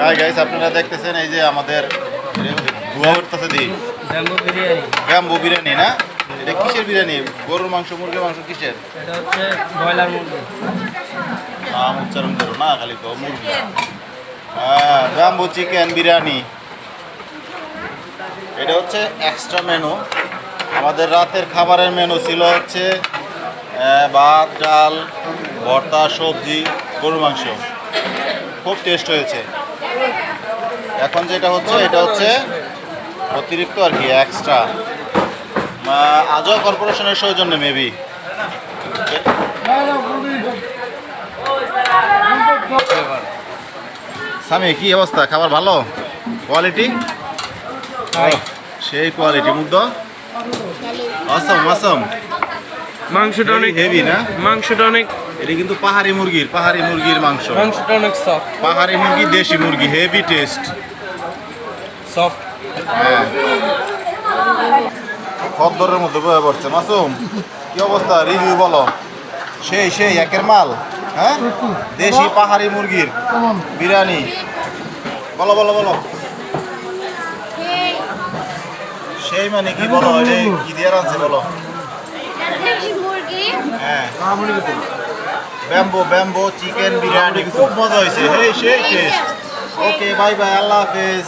Hi guys আপনারা দেখতেছেন এই যে আমাদের ধোয়া উঠতেছে the jumbo biryani bamboo biryani না? এটা কিসের বিরিয়ানি? গরুর মাংস মুরগির মাংস কিসের? এটা হচ্ছে ব্রয়লার মুরগি। নাম উচ্চারণ করো না খালি তো মুরগি। হ্যাঁ ব্যাম্বু চিকেন বিরিয়ানি এটা হচ্ছে এক্সট্রা মেনু আমাদের রাতের খাবারের মেনু ছিল হচ্ছে ভাত ডাল ভর্তা সবজি গরুর মাংস। খুব টেস্ট হয়েছে। এখন যেটা হচ্ছে এটা হচ্ছে অতিরিক্ত আর কি এক্সট্রা আজও কর্পোরেশনের সৌজন্যে মেবি স্বামী কি অবস্থা? খাবার ভালো? কোয়ালিটি সেই কোয়ালিটি মুগ্ধ? অসম অসম মাংসটা অনেক হেভি না? মাংসটা অনেক এটা কিন্তু পাহাড়ি মুরগির পাহাড়ি মুরগির মাংস। মাংসটা অনেক সফট পাহাড়ি মুরগি দেশি মুরগি হেভি টেস্ট সফট হ্যাঁ। খদ্দরের মধ্যে বয়ে পড়ছে। মাসুম কি অবস্থা? রিভিউ বলো। সেই সেই একের মাল হ্যাঁ? দেশি পাহাড়ি মুরগির বিরিয়ানি। বলো বলো বলো। সেই মানে কি বলো? কি দিয়ে রাখছে বলো। মুরগি। হ্যাঁ। ব্যাম্বো ব্যাম্বো চিকেন বিরিয়ানি খুব মজা হয়েছে। হে সেই টেস্ট। ওকে বাই বাই আল্লাহ হাফেজ।